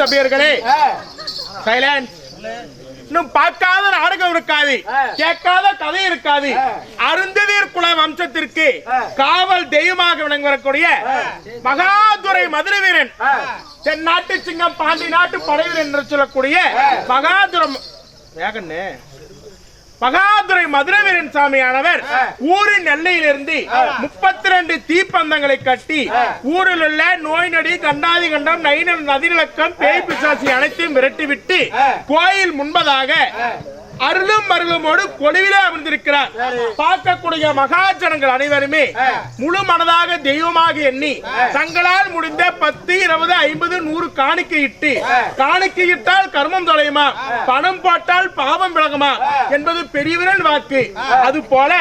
சபையர்களே. Silence இன்னும் பார்க்காத நாடகம் இருக்காது. கேட்காத கதை இருக்காது. அருந்ததீர் குல வம்சத்திற்கு காவல் தெய்வமாக விளங்கக்கூடிய மகாதுரை மதுரை வீரன் தென்னாட்டு சிங்கம் பாண்டி நாட்டு படைவீரன் என்று சொல்லக்கூடிய மகாதுரம் வேகண்ணே. மகாதுரை மதுரை வீரன் சாமியானவர் ஊரின் எல்லையிலிருந்து முப்பத்தி ரெண்டு தீப்பந்தங்களை கட்டி ஊரில் உள்ள நோய் நொடி கண்டாதி கண்டம் நைனல் நதிநிலக்கம் பேய் பிசாசி அனைத்தையும் விரட்டிவிட்டு கோயில் முன்பதாக அருளும் மருளுமோடு கொலுவிலே அமர்ந்திருக்கிறார். பார்க்கக்கூடிய மகாஜனங்கள் அனைவருமே முழு மனதாக தெய்வமாக எண்ணி தங்களால் முடிந்த பத்து இருபது ஐம்பது நூறு காணிக்கையிட்டு காணிக்கையிட்டால் கர்மம் தொலையுமா? பணம் போட்டால் பாவம் விலகுமா? என்பது பெரியவரன் வாக்கு. அது போல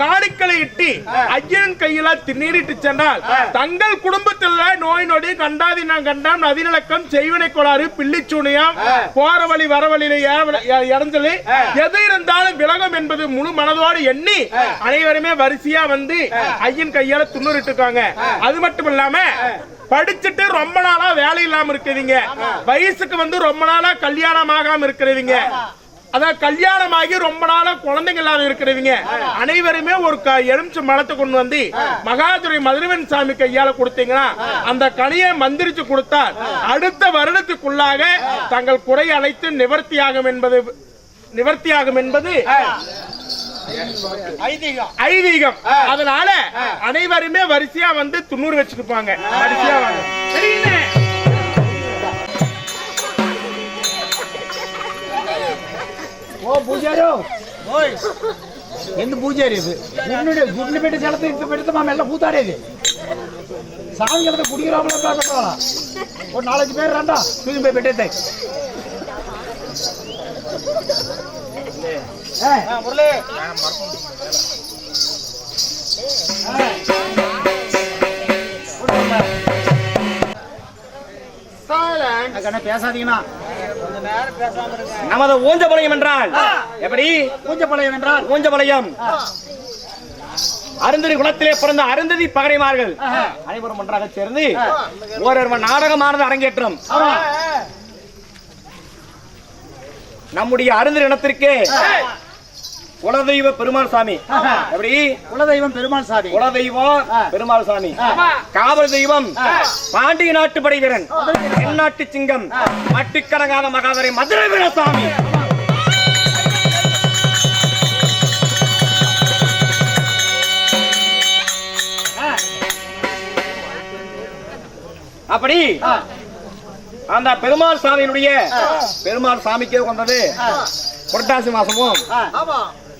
காணிக்களை இட்டு ஐயன் கையில திருநீரிட்டு சென்றால் தங்கள் குடும்பத்தில் நோய் நொடி கண்டாதி நான் கண்டாம் நதிநிலக்கம் செய்வினை கோளாறு பிள்ளிச்சூனியம் போற வழி வர வழியில இறஞ்சலு எது இருந்தாலும் விலகும் என்பது முழு மனதோடு எண்ணி அனைவருமே வரிசையா வந்து ஐயன் கையால துண்ணுரிட்டு இருக்காங்க அது மட்டும் இல்லாம படிச்சுட்டு ரொம்ப நாளா வேலை இல்லாம இருக்கிறீங்க. வயசுக்கு வந்து ரொம்ப நாளா கல்யாணம் ஆகாம இருக்கிறீங்க அதான் கல்யாணமாகி ரொம்ப நாளா குழந்தைங்க இல்லாத இருக்கிறவங்க அனைவருமே ஒரு க- எலுமிச்சை மரத்தை கொண்டு வந்து மகாதுரை மதுரவன் சாமி கையால கொடுத்தீங்கன்னா அந்த கனியை மந்திரிச்சு கொடுத்தால் அடுத்த வருடத்துக்குள்ளாக தங்கள் குறை அனைத்து நிவர்த்தியாகும் என்பது நிவர்த்தியாகும் என்பது ஐதீகம். அதனால அனைவருமே வரிசையா வந்து துண்ணூறு வச்சிருப்பாங்க வரிசையா வாங்க சரிங்க ஓ பூஜாரோ. ஓய். எந்த பூஜாரி இது? குண்டு குண்டு பெట్టి ಜಲತೆ ಇತ್ತು ಬಿಡುತ್ತೆ ಮಾಮ ಎಲ್ಲ ಕೂತಾಡೇ ಇದೆ சாமி கிட்ட குடிக்கிறாமல ஒரு நாலஞ்சு பேர் ரெண்டா தூக்கி போய் பெட்டே அக்கண்ணே பேசாதீங்கண்ணா நமது ஊஞ்சபாளையம் என்றால் எப்படி? பூஞ்சப்பாளையம் என்றால்? ஊஞ்சபாளையம் அருந்ததி குலத்திலே பிறந்த அருந்ததி பகடைமார்கள் அனைவரும் ஒன்றாக சேர்ந்து ஓரொருவன் நாடகமானது அரங்கேற்றம். நம்முடைய அருந்ததி இனத்திற்கு குலதெய்வ பெருமாள் சாமி. எப்படி? குலதெய்வம் பெருமாள் சாமி. குலதெய்வம் பெருமாள் சாமி. காவல் தெய்வம். பாண்டிய நாட்டு படை வீரன் தென்னாட்டு சிங்கம். மட்டுக்கடங்காத மகாதரை மதுரை வீரசாமி. அப்படி அந்த பெருமாள் சாமியினுடைய பெருமாள் சாமிக்கே கொண்டது புரட்டாசி மாசமும்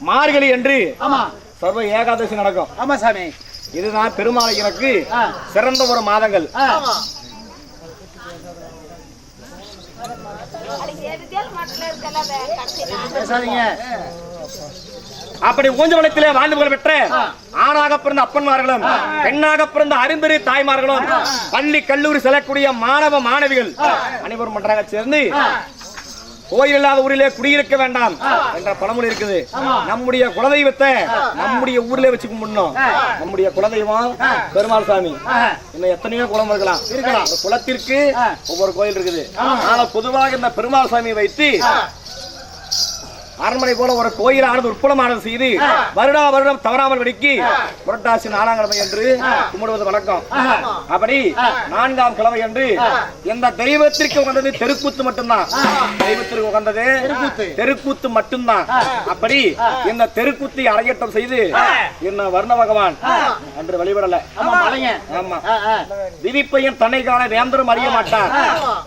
மார்கழி என்று ஆமா. சர்வ ஏகாதசி நடக்கும். ஆமா சாமி. இதுதான் பெருமாளை எனக்கு. சிறந்த ஒரு மாதங்கள். பேசாதீங்க அப்படி ஊஞ்சவளத்திலே வாழ்ந்து புகழ் பெற்ற ஆணாக பிறந்த அப்பன்மார்களும் பெண்ணாக பிறந்த அரும்பெரு தாய்மார்களும் பள்ளி கல்லூரி செல்லக்கூடிய மாணவ மாணவிகள் அனைவரும் ஒன்றாக சேர்ந்து கோயில் இல்லாத ஊரிலே குடியிருக்க வேண்டாம் என்ற பழமொழி இருக்குது. நம்முடைய குலதெய்வத்தை நம்முடைய ஊர்ல வச்சு கும்பிடணும் நம்முடைய குலதெய்வம் பெருமாள் சாமி. இன்னும் எத்தனையோ குளம் இருக்கலாம். இருக்கலாம். அந்த குலத்திற்கு ஒவ்வொரு கோயில் இருக்குது. ஆனா பொதுவாக இந்த பெருமாள் சாமியை வைத்து அரண்மனை போல ஒரு கோயிலானது உட்புலமானது செய்து வருடா வருடம் தவறாமல் வெடிக்கி. புரட்டாசி நாலாம் கிழமை என்று கும்பிடுவது வழக்கம். அப்படி நான்காம் கிழமை என்று எந்த தெய்வத்திற்கு உகந்தது தெருக்கூத்து மட்டும்தான். தெய்வத்திற்கு உகந்தது தெருக்கூத்து. மட்டும்தான். அப்படி இந்த தெருக்கூத்தை அரங்கேற்றம் செய்து என்ன வர்ண பகவான் அன்று வழிபடல. ஆமா. விதிப்பையன் தன்னை காண வேந்தரும் அறிய மாட்டார்.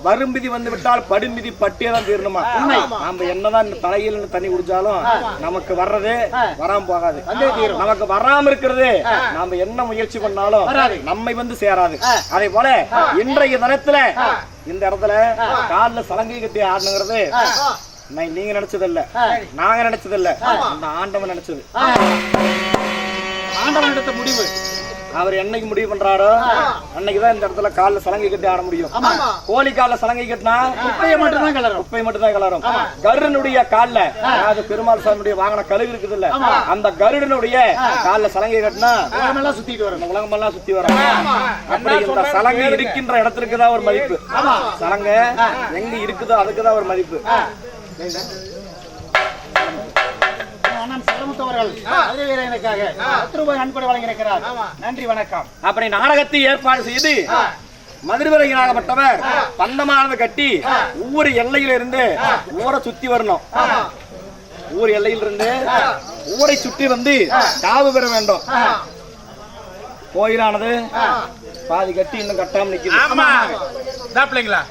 வரும்பிதி வந்து விட்டால் படுமிதி பட்டியே தான் தீரணுமா? நாம என்னதான் தலையில் இருந்து தண்ணி குடிச்சாலும் நமக்கு வர்றது வராம போகாது. நமக்கு வராம இருக்கிறது நாம என்ன முயற்சி பண்ணாலும் நம்மை வந்து சேராது. அதே போல இன்றைய தினத்துல இந்த இடத்துல கால்ல சலங்கை கட்டி ஆடணுங்கிறது நீங்க நினைச்சது இல்ல நாங்க நினைச்சது இல்ல அந்த ஆண்டவன் நினைச்சது. ஆண்டவன் எடுத்த முடிவு. அவர் என்னைக்கு முடிவு பண்றாரோ அன்னைக்குதான் இந்த இடத்துல கால்ல சலங்கை கட்டி ஆட முடியும். கோழி கால்ல சலங்கை கட்டினா குப்பையை மட்டும்தான் கிளறும். குப்பை மட்டும் தான் கலரும் கருடனுடைய கால்ல அதாவது பெருமாள் சாமியுடைய வாகன கழுகு இருக்குது இல்ல அந்த கருடனுடைய கால்ல சலங்கை கட்டினா உலகமெல்லாம் சுத்திட்டு வரும். இந்த உலகமெல்லாம் சுத்தி வரும். அப்படி இந்த சலங்கை இருக்கின்ற இடத்திற்கு தான் ஒரு மதிப்பு. சலங்கை எங்க இருக்குதோ அதுக்கு தான் ஒரு மதிப்பு. அண்ணன் செல்லமுத்தவர்கள் மதுரை வீரனுக்காக பத்து ரூபாய் அன்புடன் வழங்கியிருக்கிறார். நன்றி வணக்கம். அப்படி நாடகத்தை ஏற்பாடு செய்து மதுரவரையனாகப்பட்டவர் பந்தமானது கட்டி ஒவ்வொரு எல்லையில இருந்து ஊரை சுத்தி வரணும். ஊர் எல்லையில இருந்து ஊரை சுற்றி வந்து காவு பெற வேண்டும். கோயிலானது பாதி கட்டி இன்னும் கட்டாம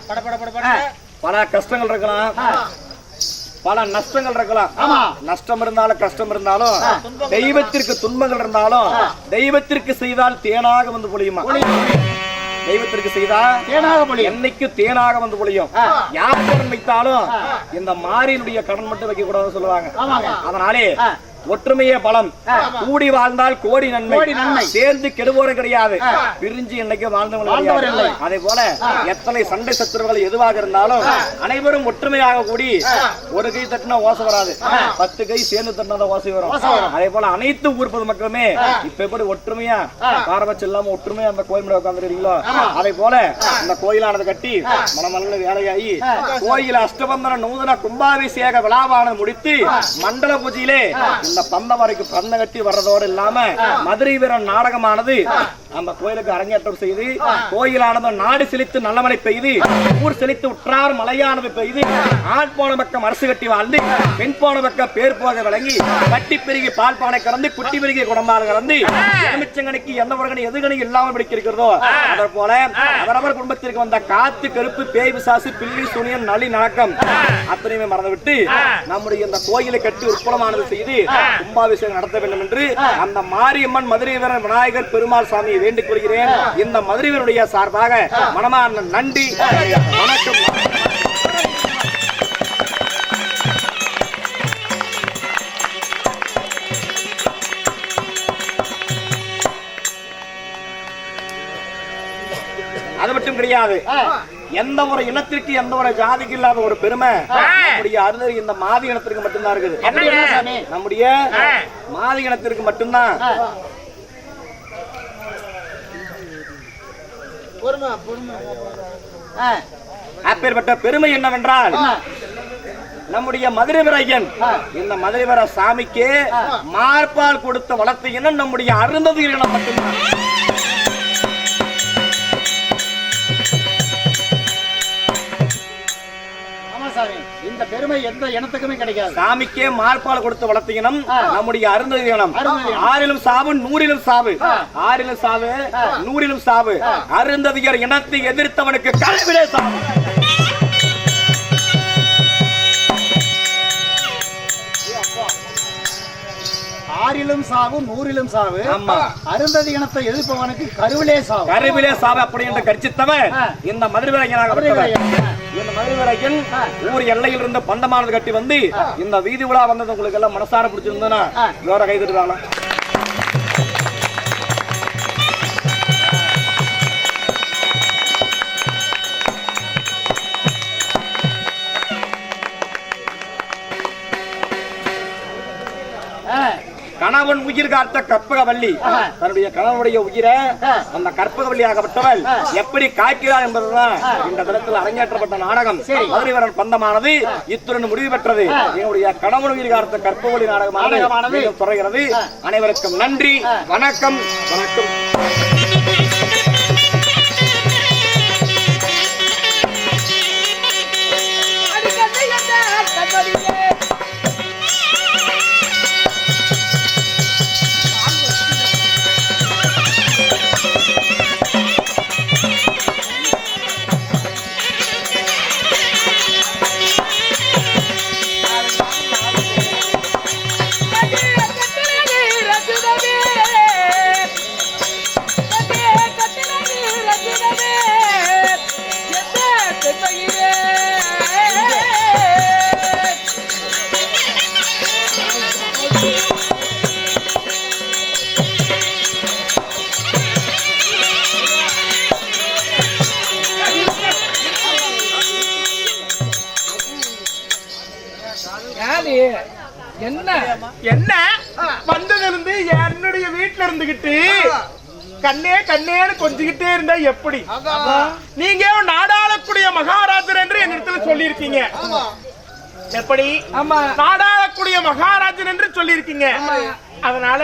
பட பல கஷ்டங்கள் இருக்கலாம். பல நஷ்டங்கள் இருக்கலாம். ஆமா. நஷ்டம் இருந்தாலும் கஷ்டம் இருந்தாலும் தெய்வத்திற்கு துன்பங்கள் இருந்தாலும் தெய்வத்திற்கு செய்தால் தேனாக வந்து பொழியுமா? தெய்வத்திற்கு செய்தால் தேனாக பொழி என்னைக்கு தேனாக வந்து பொழியும்? யார் கடன் வைத்தாலும் இந்த மாரியினுடைய கடன் மட்டும் வைக்க கூடாதுன்னு சொல்லுவாங்க. அதனாலே ஒற்றுமையே பலம். கூடி வாழ்ந்தால் கோடி நன்மை. சேர்ந்து கெடுவோரும் கிடையாது. பிரிஞ்சு என்னைக்கு வாழ்ந்தவங்க. அதே போல எத்தனை சண்டை சத்துருகள் எதுவாக இருந்தாலும் அனைவரும் ஒற்றுமையாக கூடி ஒரு கை தட்டினா ஓசை வராது. பத்து கை சேர்ந்து தட்டினா ஓசை வரும். அதே போல அனைத்து ஊர் பொது மக்களுமே இப்ப எப்படி ஒற்றுமையா? பாரபட்சம் இல்லாம ஒற்றுமையா அந்த கோயில் உட்காந்துருக்கீங்களோ அதே போல இந்த கோயிலானது கட்டி மனமல்ல வேலையாகி கோயில் அஷ்டபந்தன நூதன கும்பாபிஷேக விழாவானது முடித்து மண்டல பூஜையிலே பந்தம் வரைக்கும் பந்தம் கட்டி வர்றதோடு இல்லாம மதுரை வீரன் நாடகமானது நம்ம கோயிலுக்கு அரங்கேற்றம் செய்து கோயிலானது நாடு செழித்து நல்லமழை பெய்து ஊர் செழித்து உற்றார் மலையானது பெய்து ஆண் போன பக்கம் அரசு கட்டி வாழ்ந்து பெண் போன பக்கம் பேர் போக விளங்கி கட்டி பெருகி பால் பானை கறந்து குட்டி பெருகி குடம்பால் கறந்து எலுமிச்சங்கனிக்கு எந்த முருகனை எதுகணி இல்லாமல் பிடிக்கிறதோ அதே போல அவரவர் குடும்பத்திற்கு வந்த காத்து கருப்பு பேய் விசாசு பில்லி சுனியன் நளி நடக்கம் அத்தனையுமே மறந்துவிட்டு நம்முடைய இந்த கோயிலை கட்டி உட்புலமானது செய்து கும்பாபிஷேகம் நடத்த வேண்டும் என்று அந்த மாரியம்மன் மதுரை வீரர் விநாயகர் பெருமாள் சாமி வேண்டிக் கொள்கிறேன். இந்த மதுரை வீரனுடைய சார்பாக மனமான நன்றி வணக்கம். அது மட்டும் கிடையாது. எந்த ஒரு இனத்திற்கு எந்த ஒரு ஜாதிக்கு இல்லாத ஒரு பெருமை நம்முடைய அருந்ததி இந்த மாதி இனத்திற்கு மட்டும்தான் இருக்குது. நம்முடைய மாதி இனத்திற்கு மட்டும்தான். அப்பேற்பட்ட பெருமை என்னவென்றால் நம்முடைய மதுரை விரையன் இந்த மதுரை வர சாமிக்கு மார்பால் கொடுத்த வளர்த்த இனம் நம்முடைய அருந்ததி இனம் மட்டும்தான். இந்த பெருமை எந்த இனத்துக்குமே கிடைக்காது. சாமிக்கே மார்பால் கொடுத்து வளர்த்த இனம் நம்முடைய அருந்ததி இனம். ஆறிலும் சாவு நூறிலும் சாவு. ஆறிலும் சாவு நூறிலும் சாவு. அருந்ததியர் இனத்தை எதிர்த்தவனுக்கு கல்விலே சாவு. ஆறிலும் சாவு நூறிலும் சாவு. அருந்ததி இனத்தை எதிர்ப்பவனுக்கு கருவிலே சாவு. கருவிலே சாவு அப்படி என்று கர்ச்சித்தவன் இந்த மதுரை இந்த மதுரை விரையன் ஊர் எல்லையில் இருந்த பந்தமானது கட்டி வந்து இந்த வீதி விழா வந்தது உங்களுக்கு எல்லாம் மனசார பிடிச்சிருந்ததுன்னா ஜோர கை கணவன் உயிர் காத்த கற்பகவல்லி. தன்னுடைய கணவனுடைய உயிரை அந்த கற்பகவல்லி ஆகப்பட்டவள். எப்படி காக்கிறார் என்பதுதான் இந்த தினத்தில் அரங்கேற்றப்பட்ட நாடகம். மதுரைவரன் பந்தமானது இத்துடன் முடிவு பெற்றது. என்னுடைய கணவன் உயிர் காத்த கற்பகவல்லி நாடகமானது தொடர்கிறது. அனைவருக்கும் நன்றி. வணக்கம். வணக்கம். கண்ணே கண்ணேன்னு கொஞ்சிக்கிட்டே இருந்தா எப்படி? நீங்க நாடாளக்கூடிய மகாராஜர் என்று என்னிடத்துல சொல்லியிருக்கீங்க. எப்படி? ஆமா. நாடாளக்கூடிய மகாராஜன் என்று சொல்லியிருக்கீங்க. அதனால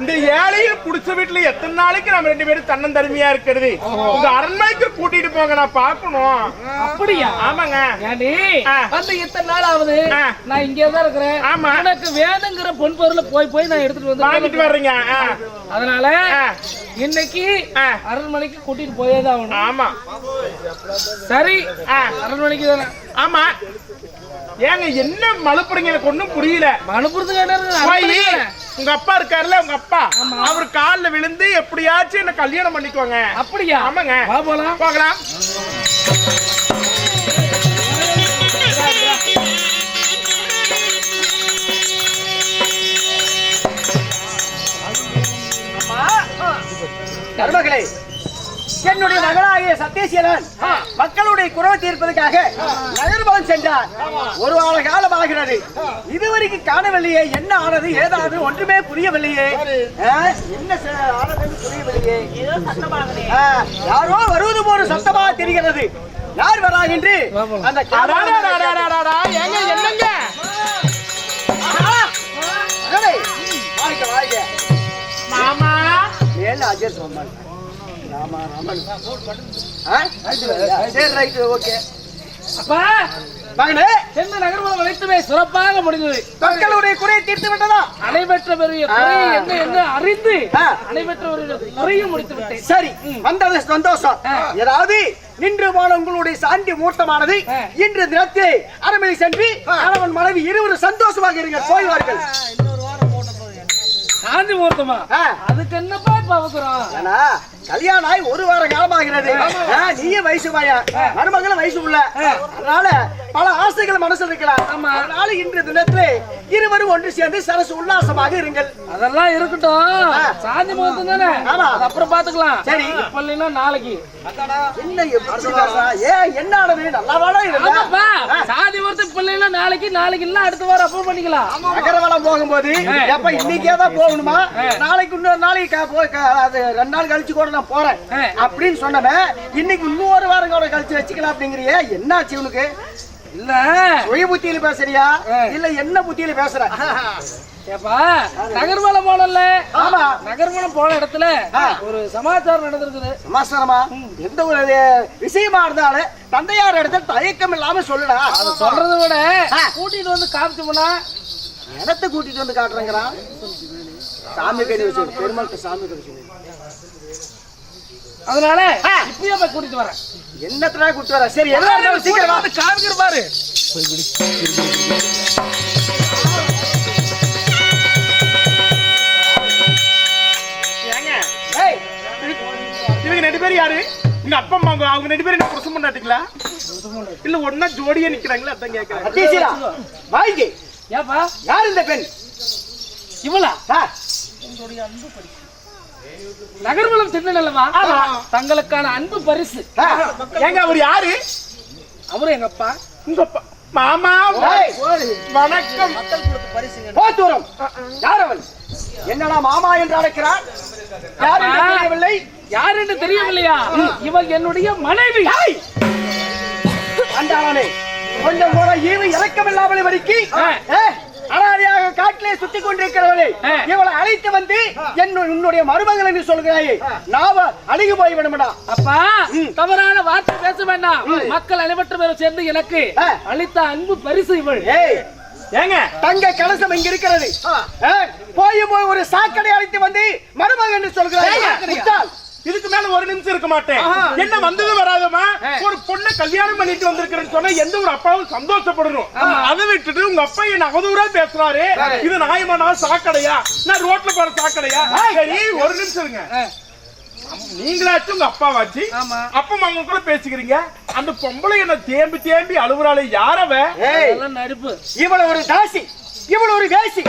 இந்த ஏழையில் குடிச்ச வீட்டுல எத்தனை நாளைக்கு நம்ம ரெண்டு பேரும் தன்னந்தருமையா இருக்கிறது? உங்க அரண்மனைக்கு கூட்டிட்டு போங்க நான் பாக்கணும் அப்படியா? ஆமாங்க. வந்து இத்தனை நாள் ஆகுது. நான் இங்கே தான் இருக்கிறேன். ஆமா. எனக்கு வேணுங்கிற பொன் பொருளை போய் போய் நான் எடுத்துட்டு வாங்கிட்டு வந்து வர்றீங்க. ஆ. அதனால. இன்னைக்கு. அரண்மனைக்கு கூட்டிட்டு போயே தான் ஆமா. சரி. அரண்மனைக்கு தானே. ஆமா. ஏங்க என்ன மழுப்புறீங்க? எனக்கு ஒண்ணும் புரியல. தானே. உங்க அப்பா இருக்காருல்ல உங்க அப்பா. அவர் கால்ல விழுந்து எப்படியாச்சும் என்ன கல்யாணம் பண்ணிக்கோங்க. அப்படியா? ஆமாங்க. வா போலாம். போகலாம். நண்பர்களே என்னுடைய மகளாகிய சத்யசீலன் மக்களுடைய குரவை தீர்ப்பதற்காக நகர்வலம் சென்றார். ஒரு வார காலம் ஆகிறது இதுவரைக்கும் காணவில்லையே என்ன ஆனது ஏதாவது ஒன்றுமே புரியவில்லையே. என்ன புரியவில்லையே. யாரோ வருவது போல சத்தமாக தெரிகிறது. யார் வராங்க என்று அந்த என்னங்க? மாமா? மேல அஜய் சொன்னாங்க ராமா ராமன்? சரி ரைட்டு ஓகே அப்பா மகனே சென்னை நகர்வலம் அழைத்துமே சிறப்பாக முடிந்தது மக்களுடைய குறையை தீர்த்து விட்டதா அனைவற்ற பெரிய என்ன அறிந்து ஒரு முடித்து விட்டேன் சரி வந்தது சந்தோஷம். ஏதாவது நின்று போன உங்களுடைய சாந்தி மூர்த்தமானது. இன்று தினத்திலே அரண்மனை சென்று கணவன் மனைவி இருவரும் சந்தோஷமாக இருங்க போய்வார்கள். சாந்தி முகூர்த்தமா? ஆ. அதுக்கு என்னப்பா இப்ப அவசரம்? கல்யாணம் ஆகி ஒரு வார காலமாகிறது. ஆ, நீயே வயசு பையன் மருமகளும் வயசு உள்ள அதனால பல ஆசைகள் மனசுல இருக்கலாம். ஆமா. அதனால இன்று தினத்திலே இருவரும் ஒன்று சேர்ந்து சரசு உல்லாசமாக இருங்கள். அதெல்லாம் இருக்கட்டும். சாந்தி முகூர்த்தம் தானே? ஆமா. அப்புறம் பாத்துக்கலாம் சரி. இப்ப இல்லைன்னா நாளைக்கு என்ன? ஏன் என்ன ஆனது? நல்லாவாடா இருந்தா? ஆமாப்பா. சாந்தி முகூர்த்தம் இப்ப இல்லைன்னா நாளைக்கு நாளைக்கு இல்ல அடுத்த வாரம் அப்போ பண்ணிக்கலாம். நகரவளம் போகும்போது எப்ப இன்னைக்கே தான் போகணுமா? நாளைக்கு இன்னொரு நாளைக்கு போய் ரெண்டு நாள் கழிச்சு கூட நான் போறேன். அப்படின்னு சொன்னவன் இன்னைக்கு இன்னொரு வாரம் கூட கழிச்சு வச்சுக்கலாம் அப்படிங்கிறியே என்னாச்சு உனக்கு இல்ல. சுய புத்தியில பேசுறியா? இல்ல என்ன புத்தியில பேசுற? ஏப்பா நகர்வலம் போனல ஆமா. நகர்வலம் போன இடத்துல. ஒரு சமாச்சாரம் நடந்திருக்குது. சமாசாரமா எந்த ஒரு விஷயமா இருந்தாலும் தந்தையார் இடத்துல தயக்கம் இல்லாம சொல்லுடா. அதை சொல்றதை விட கூட்டிட்டு வந்து காமிச்சு போனா இடத்த கூட்டிட்டு வந்து காட்டுறேங்கிறான். சாமி கடி வச்சு பெருமாள்கிட்ட சாமி கடி சொல்லு அதனால இப்பயே போய் கூட்டிட்டு வரேன். என்னத்தடா கூட்டு வர? சரி எல்லாம் இருந்தாலும் சீக்கிரம். வா. காமிக்கிற பாரு. இவங்க ரெண்டு பேரும் யாரு? உங்க அப்பா அம்மா அவங்க- அவங்க ரெண்டு பேரும் என்ன பண்ணாட்டீங்களா இல்ல ஒன்னா ஜோடியா நிக்கிறாங்களா? அதான் கேக்குறேன். வாங்கி ஏப்பா? யார் இந்த பெண்? இவளா? சென்னை அல்லவா தங்களுக்கான அன்பு பரிசு. ஆ, ஏங்க அவர் யாரு? அவரு எங்க அப்பா. உங்க அப்பா. மாமா வணக்கம். போ தூரம் யார் அவள் என்னடா மாமா என்று அழைக்கிறார்? யார் என்று. தெரியவில்லை? யாருன்னு தெரியவில்லையா? இவள் என்னுடைய மனைவி. அண்டாளனே கொஞ்சம் கூட ஈவு இறக்கமில்லாமல் வரைக்கு. ஆ. அனாதையாக காட்டிலே சுத்தி கொண்டிருக்கிறவளே. இவளை அழைத்து வந்து என்ன உன்னுடைய மருமகள் என்று சொல்கிறாயே. நாவ அழுகி போய் விடுமடா அப்பா தவறான வார்த்தை பேச வேண்டாம். மக்கள் அனைவற்றும் பேரும் சேர்ந்து எனக்கு. அளித்த அன்பு பரிசு இவள். ஏங்க? தங்க கலசம் இங்க இருக்கிறது. போய் போய் ஒரு சாக்கடை அழைத்து வந்து மருமகன் என்று சொல்கிறாய். இதுக்கு மேல ஒரு நிமிஷம் இருக்க மாட்டேன். என்ன வந்தது வராதமா ஒரு பொண்ணை கல்யாணம் பண்ணிட்டு வந்திருக்கிறேன்னு சொன்னா எந்த ஒரு அப்பாவும் சந்தோஷப்படணும். அதை விட்டுட்டு உங்க அப்பா என்ன அவதூரா பேசுறாரு? இது நாயமா நான் சாக்கடையா? நான் ரோட்ல போற சாக்கடையா? சரி ஒரு நிமிஷம் இருங்க. நீங்களாச்சும் உங்க அப்பா வாச்சு அப்ப அவங்க கூட பேசிக்கிறீங்க? அந்த பொம்பளை என்ன தேம்பி தேம்பி அழுவுறாளே யாரவ? நடுப்பு. இவ்வளவு ஒரு தாசி இவ்வளவு ஒரு தேசி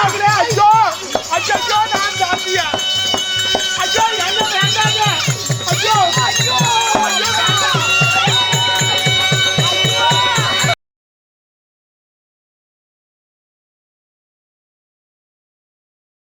வேண்டாங்களே ஐயோ ஐயோ நான் தாத்தியா ஐயோ என்ன வேண்டாங்க ஐயோ ஐயோ